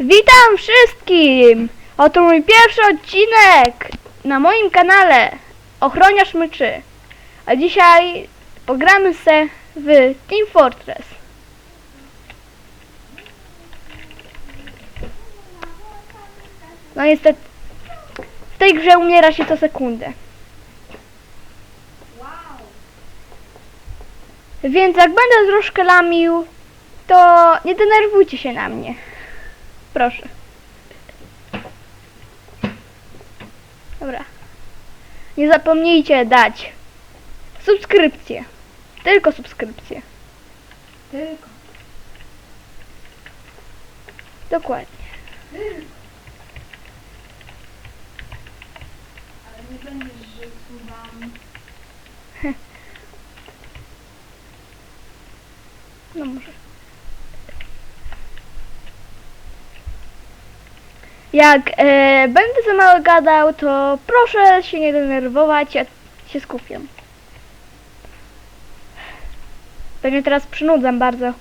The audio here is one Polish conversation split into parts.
Witam wszystkim! Oto mój pierwszy odcinek na moim kanale Ochroniarz Myczy. A dzisiaj pogramy se w Team Fortress. No niestety w tej grze umiera się co sekundę. Więc jak będę troszkę lamił, to nie denerwujcie się na mnie. Proszę. Dobra. Nie zapomnijcie dać subskrypcję. Tylko subskrypcję. Tylko, Dokładnie. tylko. Ale nie będziesz, słucham. No może. Jak e, będę za mało gadał, to proszę się nie denerwować, ja się skupiam. Pewnie teraz przynudzam bardzo.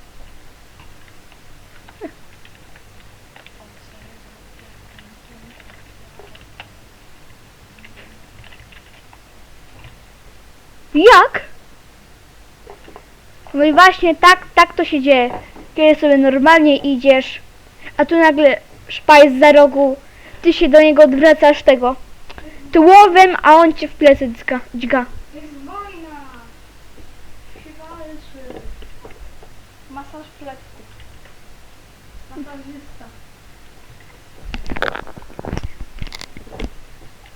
Jak? No i właśnie tak, tak to się dzieje. Kiedy sobie normalnie idziesz, a tu nagle szpajs za rogu, ty się do niego odwracasz tego tułowem, a on cię w plecy dźga. dźga. Jest wojna! Się walczy. Masaż pleców. Masażysta.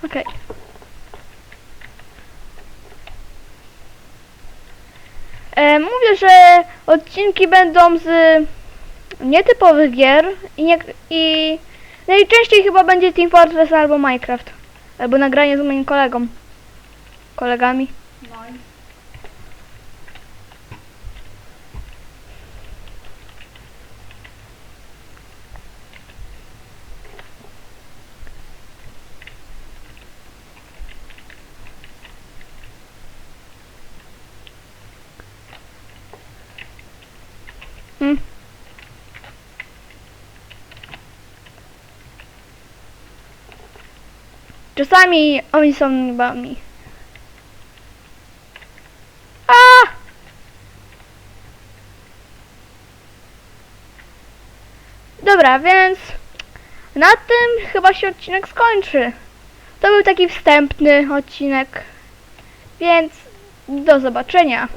Okej. E, Mówię, że odcinki będą z nietypowych gier i, nie, i najczęściej chyba będzie Team Fortress albo Minecraft. Albo nagranie z moim kolegą. Kolegami. No Czasami oni są nubami. A! Dobra, więc na tym chyba się odcinek skończy. To był taki wstępny odcinek, więc do zobaczenia.